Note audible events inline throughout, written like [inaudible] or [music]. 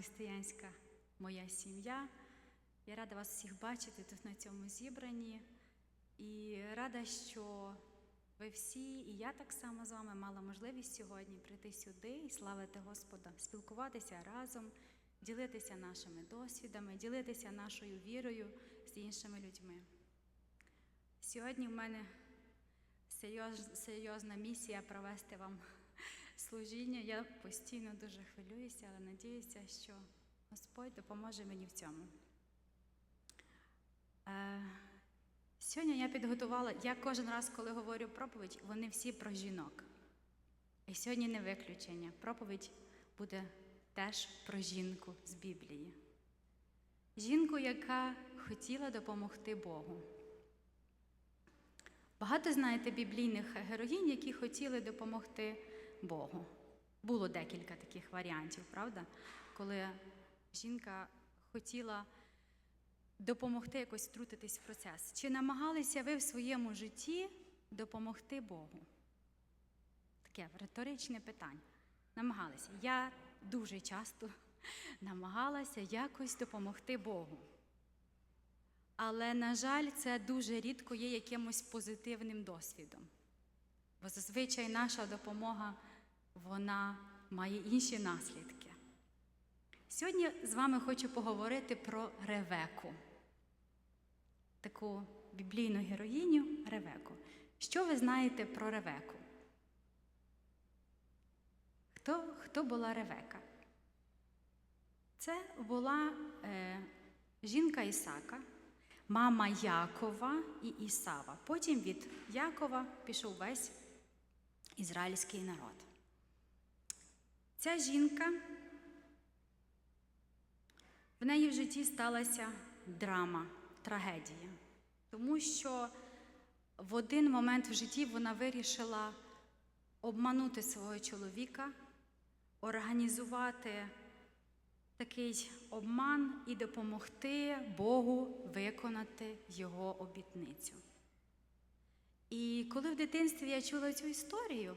християнська моя сім'я. Я рада вас всіх бачити тут на цьому зібранні. І рада, що ви всі, і я так само з вами мала можливість сьогодні прийти сюди і славити Господа, спілкуватися разом, ділитися нашими досвідами, ділитися нашою вірою з іншими людьми. Сьогодні в мене серйозна місія провести вам служіння. Я постійно дуже хвилююся, але надіюся, що Господь допоможе мені в цьому. Е, сьогодні я підготувала, я кожен раз, коли говорю проповідь, вони всі про жінок. І сьогодні не виключення. Проповідь буде теж про жінку з Біблії. Жінку, яка хотіла допомогти Богу. Багато знаєте біблійних героїнь, які хотіли допомогти Богу. Було декілька таких варіантів, правда? Коли жінка хотіла допомогти якось втрутитись в процес. Чи намагалися ви в своєму житті допомогти Богу? Таке риторичне питання. Намагалися. Я дуже часто [laughs] намагалася якось допомогти Богу. Але, на жаль, це дуже рідко є якимось позитивним досвідом. Бо зазвичай наша допомога вона має інші наслідки. Сьогодні з вами хочу поговорити про Ревеку, таку біблійну героїню Ревеку. Що ви знаєте про Ревеку? Хто, хто була Ревека? Це була е, жінка Ісака, мама Якова і Ісава. Потім від Якова пішов весь ізраїльський народ. Ця жінка, в неї в житті сталася драма, трагедія, тому що в один момент в житті вона вирішила обманути свого чоловіка, організувати такий обман і допомогти Богу виконати його обітницю. І коли в дитинстві я чула цю історію,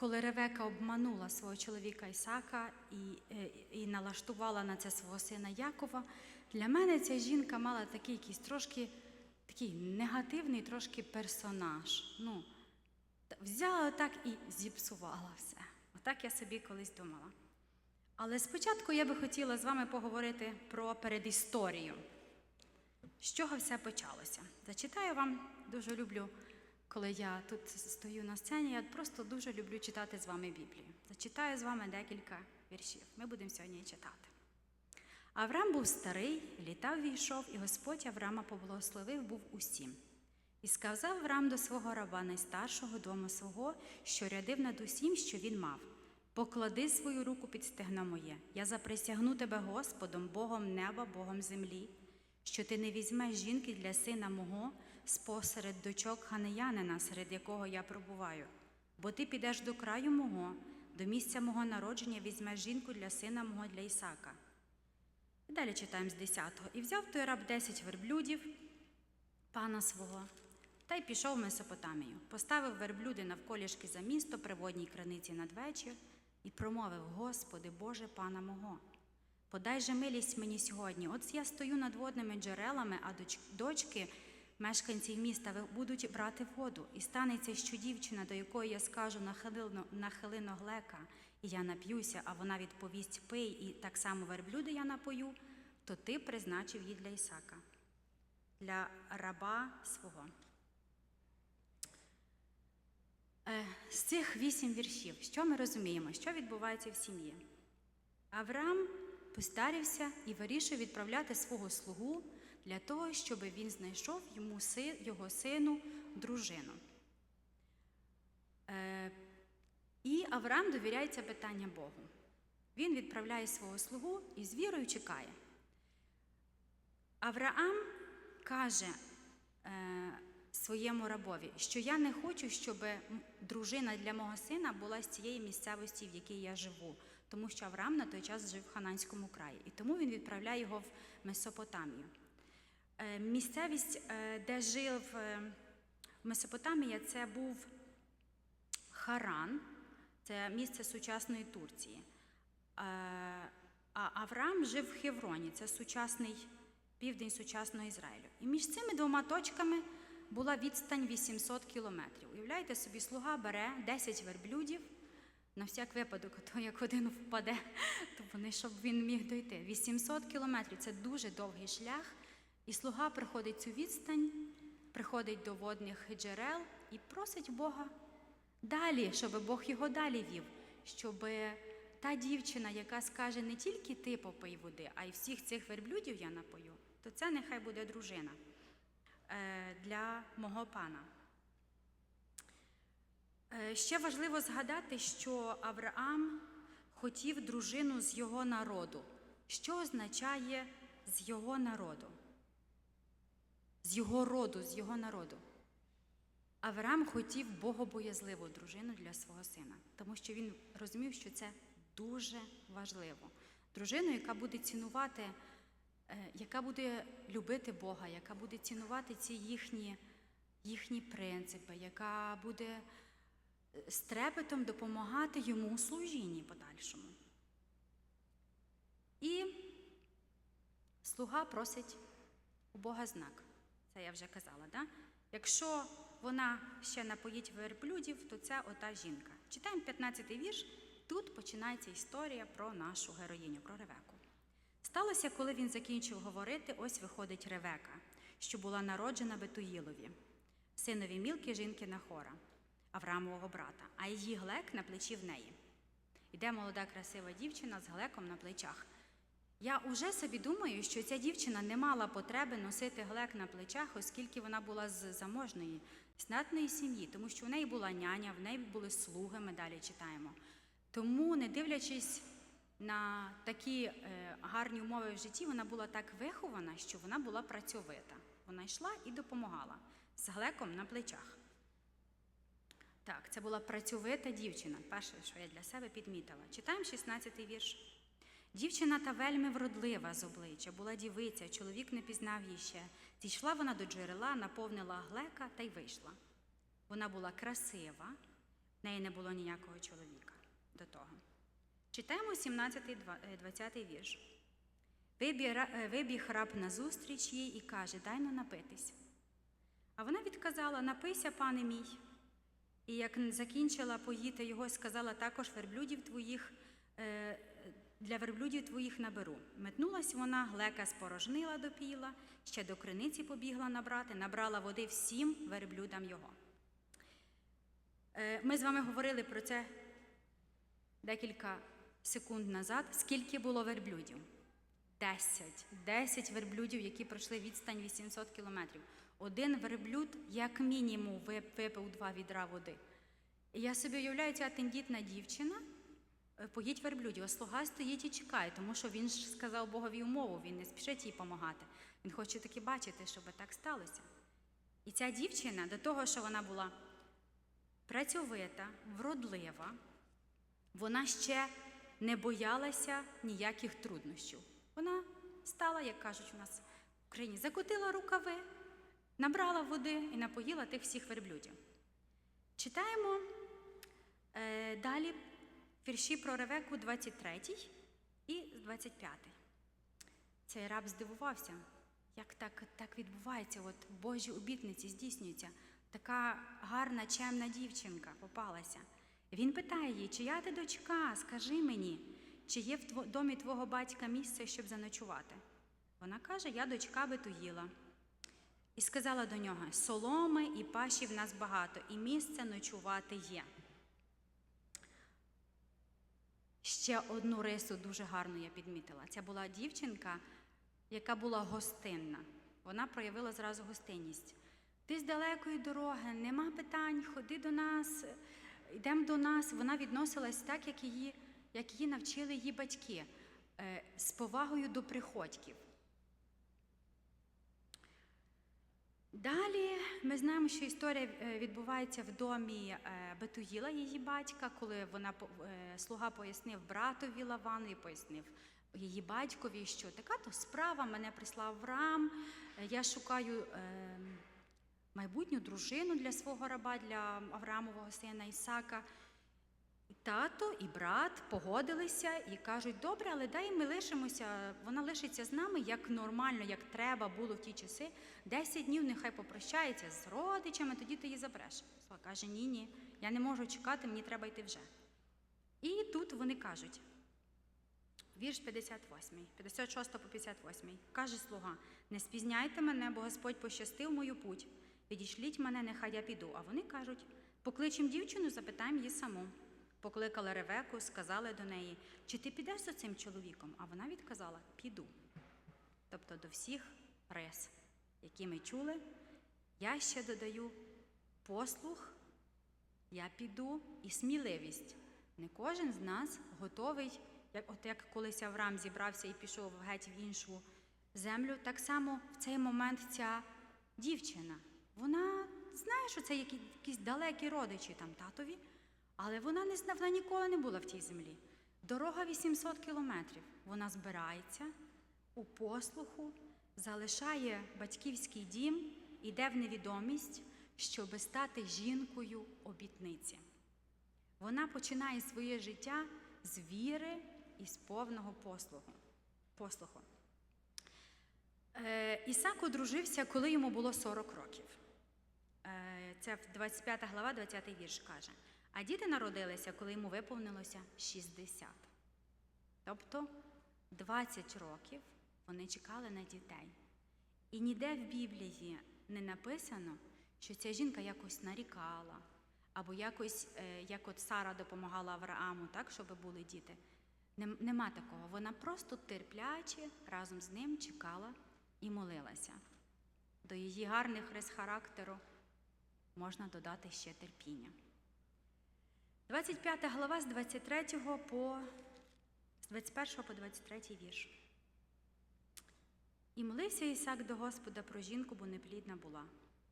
коли Ревека обманула свого чоловіка Ісака і, е, і налаштувала на це свого сина Якова, для мене ця жінка мала такий якийсь трошки такий негативний трошки персонаж. Ну, взяла так і зіпсувала все. Отак я собі колись думала. Але спочатку я би хотіла з вами поговорити про передісторію. З чого все почалося? Зачитаю вам, дуже люблю, коли я тут стою на сцені, я просто дуже люблю читати з вами Біблію. Зачитаю з вами декілька віршів. Ми будемо сьогодні читати. Авраам був старий, літав війшов, і Господь Авраама поблагословив був усім. І сказав Авраам до свого раба найстаршого дому свого, що рядив над усім, що він мав. Поклади свою руку під стегно моє. Я заприсягну тебе Господом, Богом неба, Богом землі, що ти не візьмеш жінки для сина мого спосеред дочок ханеянина, серед якого я пробуваю. Бо ти підеш до краю мого, до місця мого народження візьмеш жінку для сина мого для Ісака. Далі читаємо з 10-го. І взяв той раб 10 верблюдів пана свого, та й пішов в Месопотамію, поставив верблюди навколішки за місто при водній краниці надвечір і промовив: Господи, Боже пана мого, подай же милість мені сьогодні. От я стою над водними джерелами, а дочки мешканців міста будуть брати воду, і станеться, що дівчина, до якої я скажу нахилино, нахилино глека, і я нап'юся, а вона відповість пий, і так само верблюди я напою, то ти призначив її для Ісака, для раба свого. Е, З цих вісім віршів, що ми розуміємо, що відбувається в сім'ї? Авраам постарився і вирішив відправляти свого слугу для того, щоб він знайшов йому його сину дружину. Е, І Авраам довіряється питання Богу. Він відправляє свого слугу і з вірою чекає. Авраам каже е, своєму рабові, що я не хочу, щоб дружина для мого сина була з цієї місцевості, в якій я живу, тому що Авраам на той час жив в Хананському краї, і тому він відправляє його в Месопотамію. Е, Місцевість, е, де жив е, Месопотамія, це був Харан, це місце сучасної Турції. а Авраам жив в Хевроні, це сучасний південь сучасного Ізраїлю. І між цими двома точками була відстань 800 кілометрів. Уявляєте собі, слуга бере 10 верблюдів, на всяк випадок, то як один впаде, то вони, щоб він міг дойти. 800 кілометрів це дуже довгий шлях. І слуга приходить цю відстань, приходить до водних джерел і просить Бога далі, щоб Бог його далі вів, щоб та дівчина, яка скаже не тільки ти попий води, а й всіх цих верблюдів я напою, то це нехай буде дружина е, для мого пана. Е, Ще важливо згадати, що Авраам хотів дружину з його народу. Що означає з його народу? З його роду, з його народу. Авраам хотів богобоязливу дружину для свого сина, тому що він розумів, що це дуже важливо. Дружину, яка буде цінувати, е, яка буде любити Бога, яка буде цінувати ці їхні, їхні принципи, яка буде е, з трепетом допомагати йому у служінні подальшому. І слуга просить у Бога знак. Це я вже казала, да? Якщо вона ще напоїть верблюдів, то це ота жінка. Читаємо 15-й вірш. Тут починається історія про нашу героїню, про Ревеку. Сталося, коли він закінчив говорити, ось виходить Ревека, що була народжена Бетуїлові, синові мілки жінки Нахора, Авраамового брата, а її глек на плечі в неї. Іде молода красива дівчина з глеком на плечах. Я уже собі думаю, що ця дівчина не мала потреби носити глек на плечах, оскільки вона була з заможної, знатної сім'ї, тому що в неї була няня, в неї були слуги, ми далі читаємо. Тому, не дивлячись на такі е, гарні умови в житті, вона була так вихована, що вона була працьовита. Вона йшла і допомагала з глеком на плечах. Так, це була працьовита дівчина. Перше, що я для себе підмітила. Читаємо 16-й вірш. Дівчина та вельми вродлива з обличчя, була дівиця, чоловік не пізнав її ще. Зійшла вона до джерела, наповнила глека та й вийшла. Вона була красива, в неї не було ніякого чоловіка до того. Читаємо 17-20 вірш. Вибіг, вибіг раб назустріч їй і каже: Дай но напитись. А вона відказала: Напийся, пане мій. І як закінчила поїти його, сказала також верблюдів твоїх. Для верблюдів твоїх наберу. Метнулась вона, глека спорожнила допіла, ще до криниці побігла набрати, набрала води всім верблюдам його. Е, Ми з вами говорили про це декілька секунд назад. Скільки було верблюдів? Десять. Десять верблюдів, які пройшли відстань 800 кілометрів. Один верблюд, як мінімум, випив два відра води. І я собі уявляю, ця тендітна дівчина. Поїдь верблюдів, а слуга стоїть і чекає, тому що він ж сказав Богові умову, він не спішить їй допомагати. Він хоче таки бачити, щоб так сталося. І ця дівчина, до того, що вона була працьовита, вродлива, вона ще не боялася ніяких труднощів. Вона стала, як кажуть у нас в Україні, закотила рукави, набрала води і напоїла тих всіх верблюдів. Читаємо е, далі вірші про Ревеку 23 і 25. Цей раб здивувався, як так так відбувається, от Божі обітниці здійснюються. Така гарна, чемна дівчинка попалася. Він питає її, чия ти дочка, скажи мені, чи є в домі твого батька місце, щоб заночувати? Вона каже: Я дочка Бетуїла. І сказала до нього: Соломи і паші в нас багато, і місце ночувати є. Ще одну рису дуже гарну я підмітила. Це була дівчинка, яка була гостинна. Вона проявила зразу гостинність. Ти з далекої дороги, нема питань, ходи до нас, йдемо до нас. Вона відносилась так, як її, як її навчили її батьки, з повагою до приходьків. Далі ми знаємо, що історія відбувається в домі Бетуїла, її батька, коли вона слуга пояснив братові Лавану і пояснив її батькові, що така то справа мене прислав Авраам, я шукаю майбутню дружину для свого раба, для Авраамового сина Ісака. Тато і брат погодилися і кажуть, добре, але дай ми лишимося, вона лишиться з нами як нормально, як треба було в ті часи. Десять днів нехай попрощається з родичами, тоді ти її забереш. Сова каже, ні, ні, я не можу чекати, мені треба йти вже. І тут вони кажуть, вірш 58, 56 по 58. Каже слуга: не спізняйте мене, бо Господь пощастив мою путь. Відійшліть мене, нехай я піду. А вони кажуть: покличем дівчину, запитаємо її саму. Покликали Ревеку, сказали до неї, чи ти підеш за цим чоловіком? А вона відказала: піду. Тобто до всіх рис, які ми чули, я ще додаю послух, я піду і сміливість. Не кожен з нас готовий, як, от як колись Авраам зібрався і пішов геть в іншу землю, так само в цей момент ця дівчина. Вона знає, що це якісь далекі родичі там татові, але вона не вона ніколи не була в тій землі. Дорога 800 кілометрів. Вона збирається у послуху, залишає батьківський дім, іде в невідомість, щоби стати жінкою обітниці. Вона починає своє життя з віри і з повного послуху. послуху. Е, Ісак одружився, коли йому було 40 років. Е, Це 25 глава, 20 вірш каже. А діти народилися, коли йому виповнилося 60. Тобто 20 роких вони чекали на дітей. І ніде в Біблії не написано, що ця жінка якось нарікала, або якось, е, як от Сара допомагала Аврааму, так, щоб були діти. Нема такого. Вона просто терпляче разом з ним чекала і молилася. До її гарних рис характеру можна додати ще терпіння. 25 глава з 23 по з 21 по 23 вірш. І молився Ісак до Господа про жінку, бо неплідна була.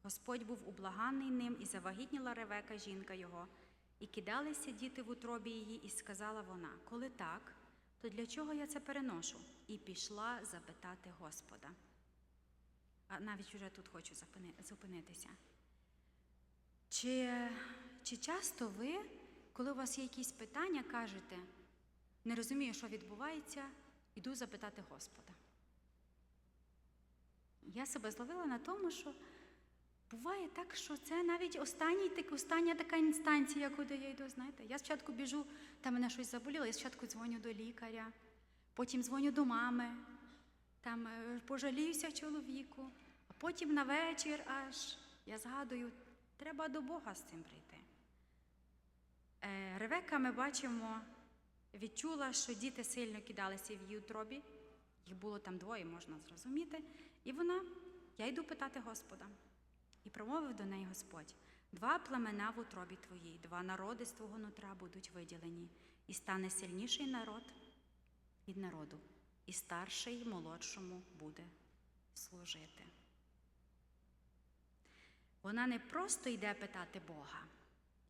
Господь був ублаганий ним, і завагітніла Ревека, жінка його, і кидалися діти в утробі її, і сказала вона: Коли так, то для чого я це переношу? І пішла запитати Господа. А навіть уже тут хочу зупинитися. Чи, чи часто ви, коли у вас є якісь питання, кажете, не розумію, що відбувається, іду запитати Господа? Я себе зловила на тому, що буває так, що це навіть останній, так- остання така інстанція, куди я йду, знаєте. Я спочатку біжу, там мене щось заболіло, я спочатку дзвоню до лікаря, потім дзвоню до мами, там е, пожаліюся чоловіку, а потім на вечір аж я згадую, треба до Бога з цим прийти. Е, Ревека, ми бачимо, відчула, що діти сильно кидалися в її утробі. Їх було там двоє, можна зрозуміти. І вона, я йду питати Господа. І промовив до неї Господь: два племена в утробі твоїй, два народи з твого нутра будуть виділені, і стане сильніший народ від народу, і старший молодшому буде служити. Вона не просто йде питати Бога.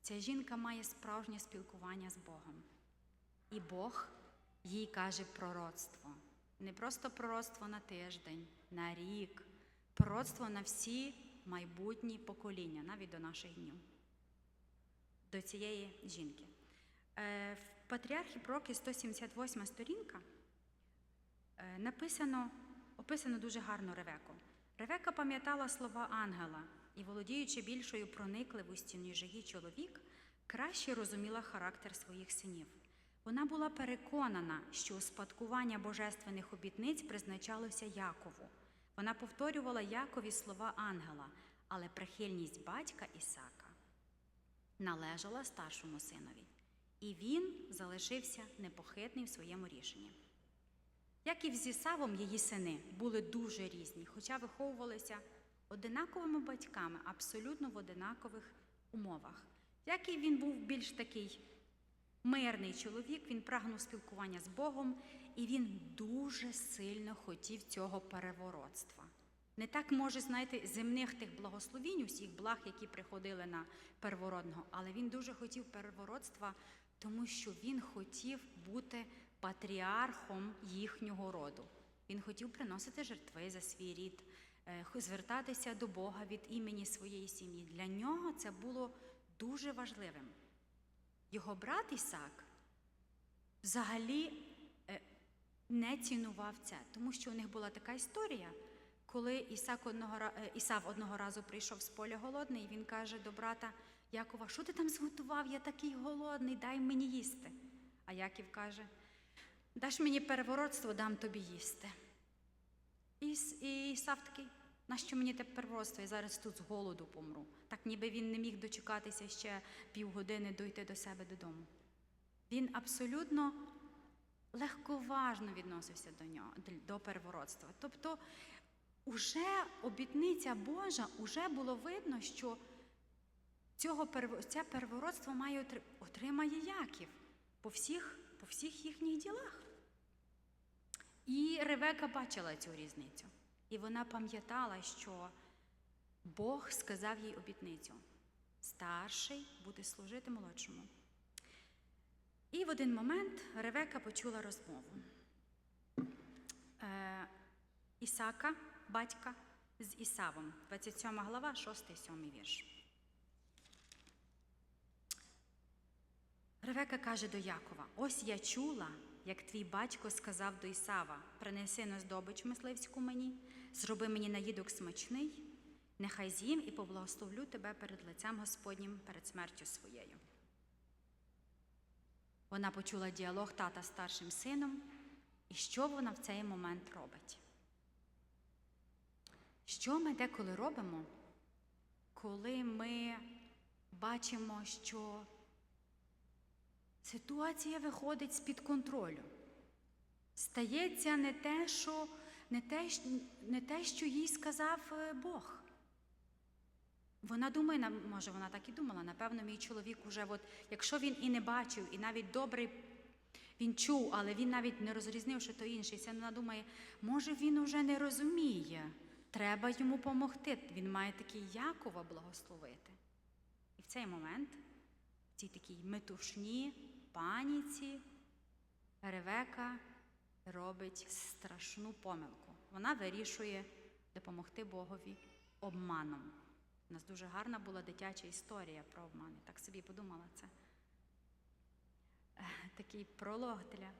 Ця жінка має справжнє спілкування з Богом. І Бог їй каже пророцтво. Не просто пророцтво на тиждень, на рік, пророцтво на всі майбутні покоління, навіть до наших днів, до цієї жінки. Е, В Патріархі Пророки 178 сторінка е, написано, описано дуже гарно Ревеку. Ревека пам'ятала слова ангела і, володіючи більшою проникливістю, ніж її чоловік, краще розуміла характер своїх синів. Вона була переконана, що успадкування божественних обітниць призначалося Якову. Вона повторювала Якові слова ангела, але прихильність батька Ісака належала старшому синові, і він залишився непохитний в своєму рішенні. Як і з Ісавом, її сини були дуже різні, хоча виховувалися одинаковими батьками, абсолютно в одинакових умовах. Як і він був більш такий мирний чоловік, він прагнув спілкування з Богом, і він дуже сильно хотів цього переворотства. Не так може, знаєте, земних тих благословінь, усіх благ, які приходили на первородного, але він дуже хотів переворотства, тому що він хотів бути патріархом їхнього роду. Він хотів приносити жертви за свій рід, звертатися до Бога від імені своєї сім'ї. Для нього це було дуже важливим. його брат Ісак взагалі е, не цінував це, тому що у них була така історія, коли Ісак одного, е, Ісав одного разу прийшов з поля голодний, він каже до брата Якова, що ти там зготував? Я такий голодний, дай мені їсти. А Яків каже, даш мені переворотство, дам тобі їсти. І, і Ісав такий, нащо мені те переворотство? Я зараз тут з голоду помру. Так ніби він не міг дочекатися ще півгодини дойти до себе додому. Він абсолютно легковажно відносився до нього, до переворотства. Тобто, уже обітниця Божа, уже було видно, що цього це переворотство має отримає Яків по всіх, по всіх їхніх ділах. І Ревека бачила цю різницю. І вона пам'ятала, що Бог сказав їй обітницю: старший буде служити молодшому. І в один момент Ревека почула розмову е, Ісака, батька з Ісавом, 27 глава, 6-7 вірш. Ревека каже до Якова: Ось я чула, як твій батько сказав до Ісава: принеси на здобич мисливську мені, зроби мені наїдок смачний, нехай з'їм і поблагословлю тебе перед лицем Господнім перед смертю своєю. Вона почула діалог тата з старшим сином, і що вона в цей момент робить? Що ми деколи робимо, коли ми бачимо, що ситуація виходить з-під контролю? Стається не те, що, не те, не те, що їй сказав е, Бог. Вона думає, може, вона так і думала. Напевно, мій чоловік уже, от, якщо він і не бачив, і навіть добрий він чув, але він навіть не розрізнив, що то інший. Це вона думає, може, він уже не розуміє. Треба йому допомогти. Він має такий Якова благословити. І в цей момент, в цій такій метушні, паніці, Ревека робить страшну помилку. Вона вирішує допомогти Богові обманом. У нас дуже гарна була дитяча історія про обман. Я Так собі подумала це. Такий пролог для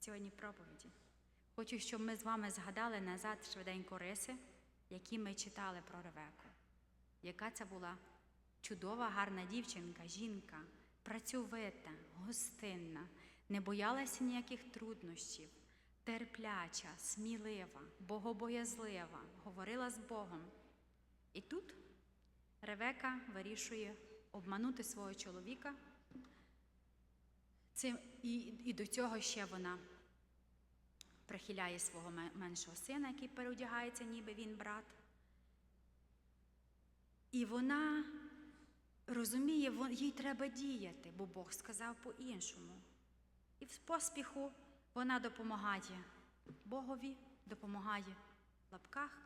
сьогодні проповіді. Хочу, щоб ми з вами згадали назад швиденько риси, які ми читали про Ревеку. Яка це була чудова, гарна дівчинка, жінка, працьовита, гостинна, не боялася ніяких труднощів, терпляча, смілива, богобоязлива, говорила з Богом. І тут Ревека вирішує обманути свого чоловіка. Цим, і, і до цього ще вона прихиляє свого меншого сина, який переодягається, ніби він брат. І вона розуміє, їй треба діяти, бо Бог сказав по-іншому. І в поспіху вона допомагає Богові, допомагає в лапках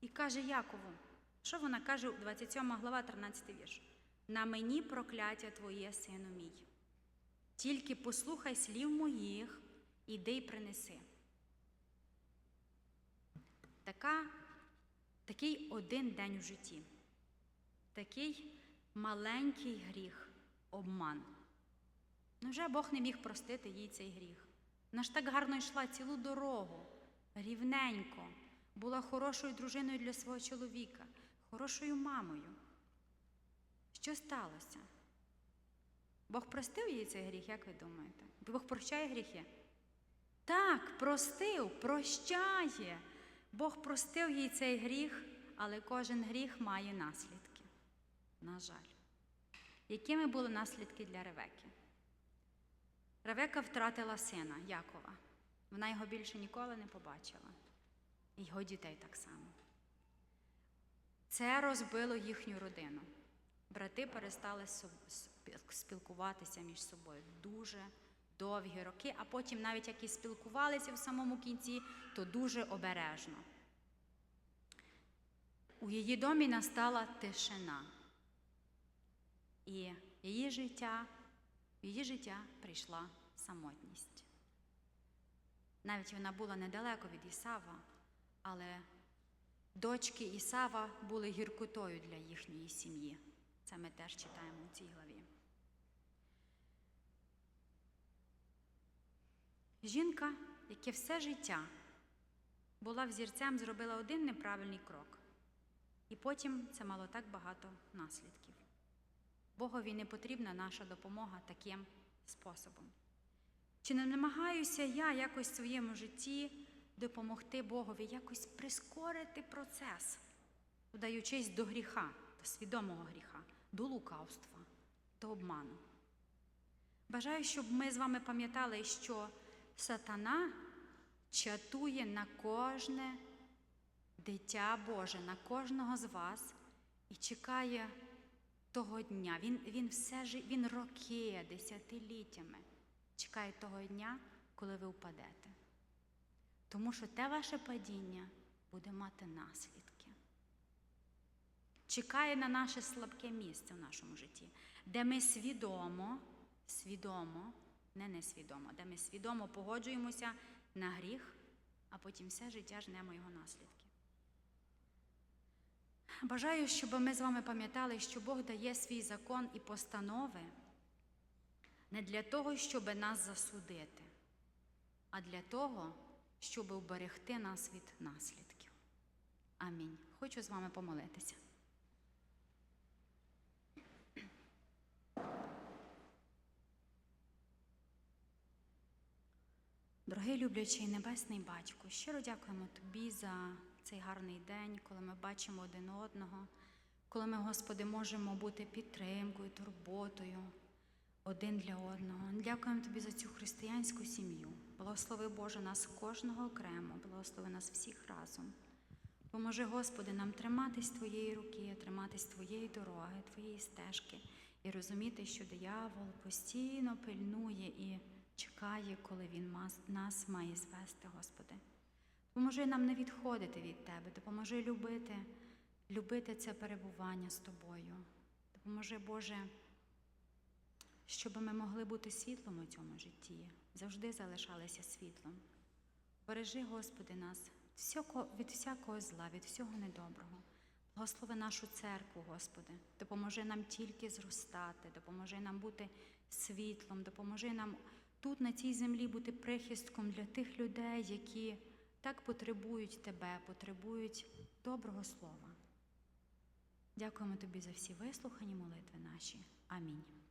і каже Якову, що вона каже у 27 глава, 13 вірш. На мені прокляття твоє, сину мій. Тільки послухай слів моїх, іди й принеси. Така, такий один день у житті, такий маленький гріх, обман. Невже Бог не міг простити їй цей гріх? Вона ж так гарно йшла цілу дорогу, рівненько, була хорошою дружиною для свого чоловіка, хорошою мамою. Що сталося? Бог простив їй цей гріх, як ви думаєте? Бог прощає гріхи? Так, простив, прощає. Бог простив їй цей гріх, але кожен гріх має наслідки. На жаль. Якими були наслідки для Ревеки? Ревека втратила сина Якова. Вона його більше ніколи не побачила. І його дітей так само. Це розбило їхню родину. Брати перестали спілкуватися між собою дуже довгі роки, а потім, навіть як і спілкувалися в самому кінці, то дуже обережно. У її домі настала тишина. І її життя, в її життя прийшла самотність. Навіть вона була недалеко від Ісава, але дочки Ісава були гіркотою для їхньої сім'ї. Це ми теж читаємо у цій главі. Жінка, яке все життя була взірцем, зробила один неправильний крок. І потім це мало так багато наслідків. Богові не потрібна наша допомога таким способом. Чи не намагаюся я якось в своєму житті допомогти Богові, якось прискорити процес, вдаючись до гріха, до свідомого гріха, до лукавства, до обману? Бажаю, щоб ми з вами пам'ятали, що сатана чатує на кожне дитя Боже, на кожного з вас і чекає того дня. Він, він все жи- він роки, десятиліттями чекає того дня, коли ви впадете. Тому що те ваше падіння буде мати наслідки. Чекає на наше слабке місце в нашому житті, де ми свідомо, свідомо, не несвідомо, де ми свідомо погоджуємося на гріх, а потім все життя жнемо його наслідки. Бажаю, щоб ми з вами пам'ятали, що Бог дає свій закон і постанови не для того, щоб нас засудити, а для того, щоб уберегти нас від наслідків. Амінь. Хочу з вами помолитися. Дорогий люблячий небесний батько, щиро дякуємо тобі за цей гарний день, коли ми бачимо один одного, коли ми, Господи, можемо бути підтримкою, турботою один для одного. Дякуємо тобі за цю християнську сім'ю. Благослови Боже нас кожного окремо, благослови нас всіх разом. Поможи, Господи, нам триматись Твоєї руки, триматись Твоєї дороги, Твоєї стежки і розуміти, що диявол постійно пильнує і чекає, коли він нас має звести, Господи. Допоможи нам не відходити від Тебе, допоможи любити, любити це перебування з Тобою. Допоможи, Боже, щоб ми могли бути світлом у цьому житті, завжди залишалися світлом. Бережи, Господи, нас від всякого зла, від всього недоброго. Благослови нашу церкву, Господи, допоможи нам тільки зростати, допоможи нам бути світлом, допоможи нам тут, на цій землі, бути прихистком для тих людей, які так потребують Тебе, потребують доброго слова. Дякуємо Тобі за всі вислухані молитви наші. Амінь.